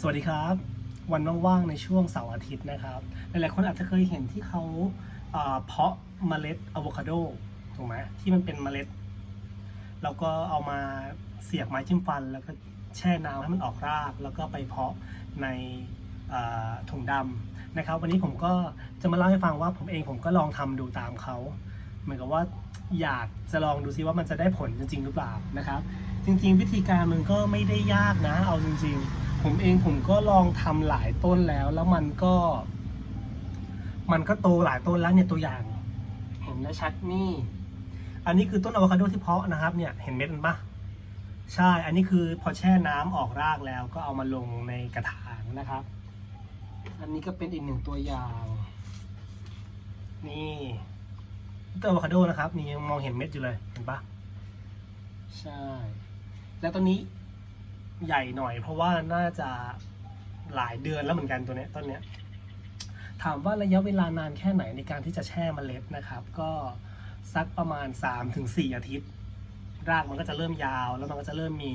สวัสดีครับ วันว่างๆในช่วงเสาร์อาทิตย์นะครับ หลายๆคนอาจจะเคยเห็นที่เขาเพาะเมล็ดอะโวคาโดถูกไหมที่มันเป็นเมล็ด แล้วก็เอามาเสียบไม้จิ้มฟัน แล้วก็แช่น้ำให้มันออกราก แล้วก็ไปเพาะในถุงดำนะครับ วันนี้ผมก็จะมาเล่าให้ฟังว่าผมเองผมก็ลองทำดูตามเขาเหมือนกับว่าอยากจะลองดูซิว่ามันจะได้ผลจริง ๆ หรือเปล่านะครับ จริง ๆ วิธีการมันก็ไม่ได้ยากนะเอาจริง ๆ ผมเองผมก็ลองทำหลายต้นแล้ว แล้วมันก็ มันก็โตหลายต้นแล้วเนี่ยตัวอย่าง เห็นได้ชัดนี่ อันนี้คือต้นอะโวคาโดที่เพาะนะครับ เนี่ยเห็นเม็ดมันปะใช่ อันนี้คือพอแช่น้ำออกรากแล้วก็เอามาลงในกระถางนะครับ อันนี้ก็เป็นอีกหนึ่งตัวอย่าง นี่ต้นอะโวคาโดนะครับ นี่ยังมองเห็นเม็ดอยู่เลยเห็นปะใช่ แล้วต้นนี้ ใหญ่หน่อย เพราะว่าน่าจะหลายเดือนแล้วเหมือนกันตัวเนี้ยต้นเนี้ยถามว่าระยะเวลานานแค่ไหนในการที่จะแช่เมล็ดนะครับ ก็สักประมาณ 3-4 อาทิตย์ รากมันก็จะเริ่มยาว แล้วมันก็จะเริ่มมี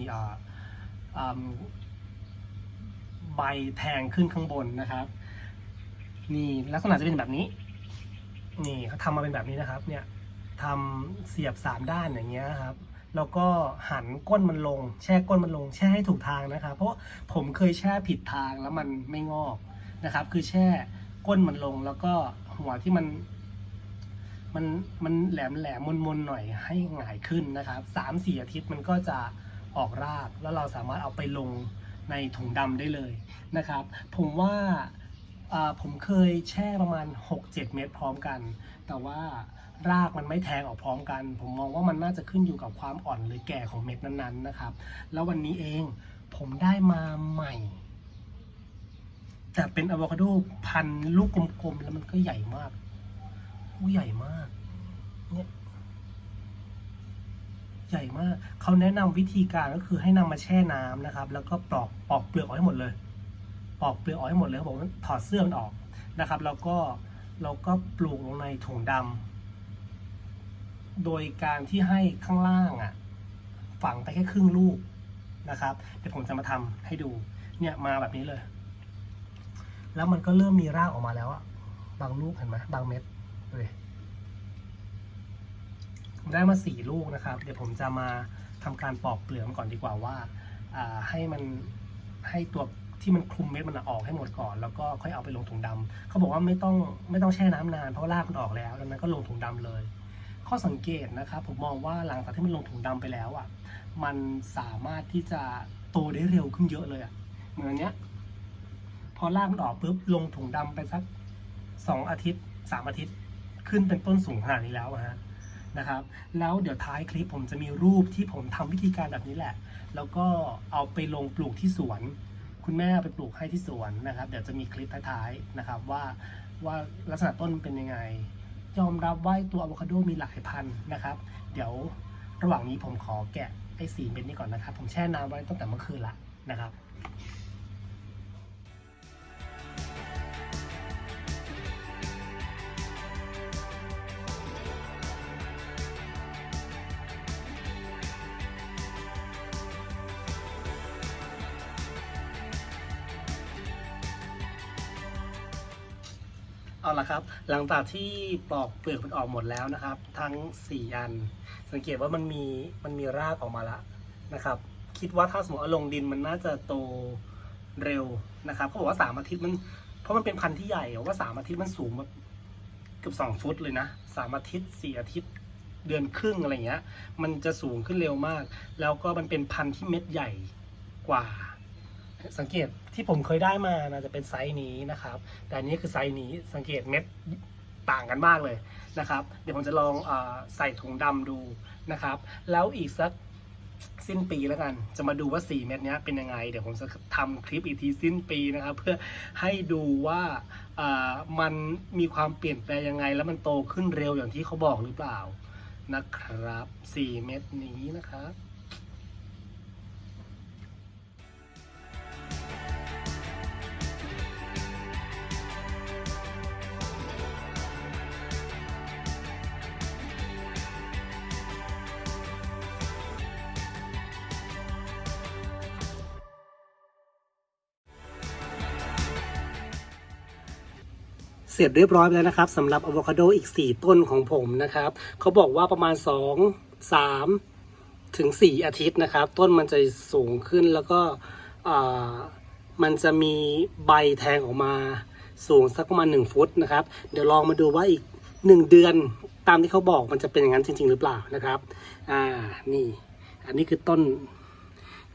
ใบแทงขึ้นข้างบนนะครับ นี่ลักษณะจะเป็นแบบนี้ นี่เขาทำมาเป็นแบบนี้นะครับ เนี่ยทำเสียบสามด้านอย่างเงี้ยครับ แล้วก็หันก้นมันลง แช่ก้นมันลง แช่ให้ถูกทางนะครับ เพราะผมเคยแช่ผิดทางแล้วมันไม่งอกนะครับ คือแช่ก้นมันลงแล้วก็หัวที่มัน มันมันแหลมแหลมมนมนๆหน่อยให้หงายขึ้นนะครับสามสี่อาทิตย์มันก็จะออกรากแล้วเราสามารถเอาไปลงในถุงดำได้เลยนะครับ ผมว่าอ่าผมเคยแช่ประมาณ 6-7 เม็ดพร้อมกัน แต่ว่า รากมันไม่แทงออกพร้อมกัน ผมมองว่ามันน่าจะขึ้นอยู่กับความอ่อนหรือแก่ของเม็ดนั้นๆนะครับ แล้ววันนี้เองผมได้มาใหม่ แต่เป็นอะโวคาโดพันลูกกลมๆ แล้วมันก็ใหญ่มากอู้ใหญ่มาก เนี่ย ใหญ่มาก เขาแนะนำวิธีการก็คือให้นำมาแช่น้ำนะครับ แล้วก็ปลอกปอกเปลือกออกให้หมดเลย ปอกเปลือกออกให้หมดเลยเขาบอกว่าถอดเสื้อมันออกนะครับ แล้วก็เราก็ปลูกลงในถุงดำ โดยการที่ให้ข้างล่างอะฝังไปแค่ครึ่งลูกนะครับ เดี๋ยวผมจะมาทำให้ดู เนี่ยมาแบบนี้เลย แล้วมันก็เริ่มมีรากออกมาแล้วอะบางลูกเห็นไหมบางเม็ดเลยได้มาสี่ลูกนะครับ เดี๋ยวผมจะมาทำการปอกเปลือกมันก่อนดีกว่าว่าให้มันให้ตัวที่มันคลุมเม็ดมันออกให้หมดก่อน แล้วก็ค่อยเอาไปลงถุงดำเขาบอกว่าไม่ต้องไม่ต้องแช่น้ำนานเพราะรากมันออกแล้วดังนั้นก็ลงถุงดำเลย ข้อสังเกตนะครับผมมองว่าหลังจากที่มันลงถุงดำไปแล้วอะมันสามารถที่จะโตได้เร็วขึ้นเยอะเลยอะเหมือนเนี้ย พอรากมันออกปุ๊บลงถุงดำไปสักสองอาทิตย์สามอาทิตย์ขึ้นเป็นต้นสูงขนาดนี้แล้วฮะนะครับ แล้วเดี๋ยวท้ายคลิปผมจะมีรูปที่ผมทำวิธีการแบบนี้แหละ แล้วก็เอาไปลงปลูกที่สวน คุณแม่เอาไปปลูกให้ที่สวนนะครับ เดี๋ยวจะมีคลิปท้ายๆนะครับว่าว่าลักษณะต้นเป็นยังไง ยอมรับว่าตัวอะโวคาโดมีหลายพันธุ์นะครับ เดี๋ยวระหว่างนี้ผมขอแกะไอ้สีเม็ดนี้ก่อนนะครับ ผมแช่น้ำไว้ตั้งแต่เมื่อคืนละนะครับ เอาละครับ หลังจากที่ปลอกเปลือกมันออกหมดแล้วนะครับ ทั้ง 4 อัน สังเกตว่ามันมีมันมีรากออกมาล้วนะครับ คิดว่าถ้าสมมติเอาลงดินมันน่าจะโตเร็วนะครับเขาบอกว่าสามอาทิตย์มันเพราะมันเป็นพันธุ์ที่ใหญ่อะว่าสามอาทิตย์มันสูงแบบเกือบสองฟุตเลยนะสามอาทิตย์สี่อาทิตย์เดือนครึ่งอะไรเงี้ย มันจะสูงขึ้นเร็วมาก แล้วก็มันเป็นพันธุ์ที่เม็ดใหญ่กว่า สังเกตที่ผมเคยได้มานะจะเป็นไซส์นี้นะครับ แต่อันนี้คือไซส์นี้สังเกตเม็ดต่างกันมากเลยนะครับ เดี๋ยวผมจะลองอใส่ถุงดำดูนะครับ แล้วอีกสักสิ้นปีแล้วกัน จะมาดูว่า 4 เม็ดนี้เป็นยังไง เดี๋ยวผมจะทำคลิปอีกทีสิ้นปีนะครับ เพื่อให้ดูว่าอ่ามันมีความเปลี่ยนแปลงยังไง แล้วมันโตขึ้นเร็วอย่างที่เขาบอกหรือเปล่านะครับ 4 เม็ดนี้นะครับ ร็จเรียบร้อยไปแล้วนะครับสำหรับอะโวคาโดอีก 4 ต้นของผมนะครับเขาบอกว่าประมาณ 2 3 ถึง 4 อาทิตย์นะครับ ต้นมันจะสูงขึ้นแล้วก็มันจะมีใบแทงออกมาสูงสักประมาณ 1 ฟุตนะครับ เดี๋ยวลองมาดูว่าอีก 1 เดือนตามที่เขาบอกมันจะเป็นอย่างนั้นจริง ๆ หรือเปล่านะครับอ่านี่ อันนี้คือต้น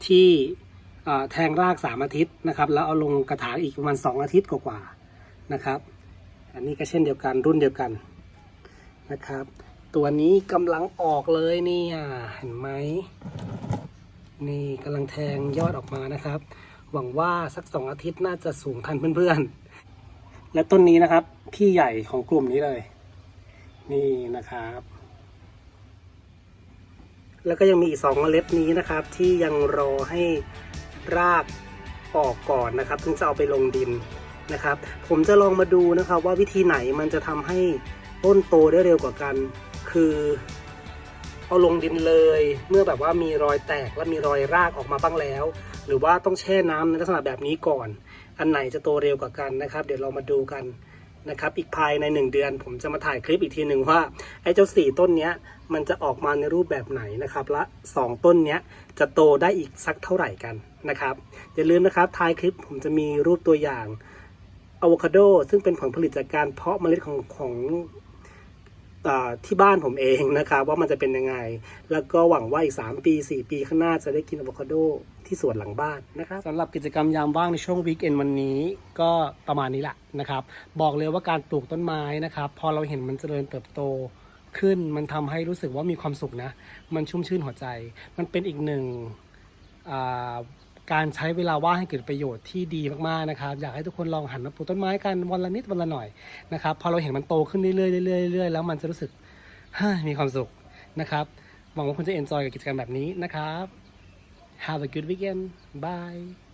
ที่แทงราก 3 อาทิตย์นะครับ แล้วเอาลงกระถางอีกประมาณ 2 อาทิตย์กว่าๆนะครับ อันนี้ก็เช่นเดียวกันรุ่นเดียวกันนะครับ ตัวนี้กำลังออกเลยเนี่ยเห็นไหมนี่กำลังแทงยอดออกมานะครับ หวังว่าสักสองอาทิตย์น่าจะสูงทันเพื่อนๆ และต้นนี้นะครับ พี่ใหญ่ของกลุ่มนี้เลย นี่นะครับ แล้วก็ยังมีอีกสองเมล็ดนี้นะครับ ที่ยังรอให้รากออกก่อนนะครับถึงจะเอาไปลงดิน นะครับ ผมจะลองมาดูนะครับว่าวิธีไหนมันจะทำให้ต้นโตได้เร็วกว่ากัน คือเอาลงดินเลย เมื่อแบบว่ามีรอยแตกและมีรอยรากออกมาบ้างแล้ว หรือว่าต้องแช่น้ำในลักษณะแบบนี้ก่อน อันไหนจะโตเร็วกว่ากันนะครับ เดี๋ยวเรามาดูกันนะครับอีกภายในหนึ่งเดือน ผมจะมาถ่ายคลิปอีกทีหนึ่งว่าไอ้เจ้าสี่ต้นเนี้ยมันจะออกมาในรูปแบบไหนนะครับและสองต้นเนี้ยจะโตได้อีกสักเท่าไหร่กันนะครับอย่าลืมนะครับท้ายคลิปผมจะมีรูปตัวอย่าง อะโวคาโดซึ่งเป็นผลผลิตจากการเพาะเมล็ดของของอที่บ้านผมเองนะครับว่ามันจะเป็นยังไง แล้วก็หวังว่าอีก 3 ปี 4 ปีข้างหน้าจะได้กินอะโวคาโดที่สวนหลังบ้านนะครับสำหรับกิจกรรมยามว่างในช่วงวีคเอนวันนี้ก็ประมาณนี้แหละนะครับ บอกเลยว่าการปลูกต้นไม้นะครับ พอเราเห็นมันเจริญเติบโตขึ้น มันทำให้รู้สึกว่ามีความสุขนะ มันชุ่มชื่นหัวใจ มันเป็นอีกหนึ่ง การใช้เวลาว่างให้เกิดประโยชน์ที่ดีมากๆนะครับ อยากให้ทุกคนลองหันมาปลูกต้นไม้กันวันละนิดวันละหน่อยนะครับพอเราเห็นมันโตขึ้นเรื่อยๆเรื่อยๆเรื่อยๆแล้วมันจะรู้สึกมีความสุขนะครับหวังว่าคุณจะเอนจอยกับกิจกรรมแบบนี้นะครับ Have a good weekend. Bye.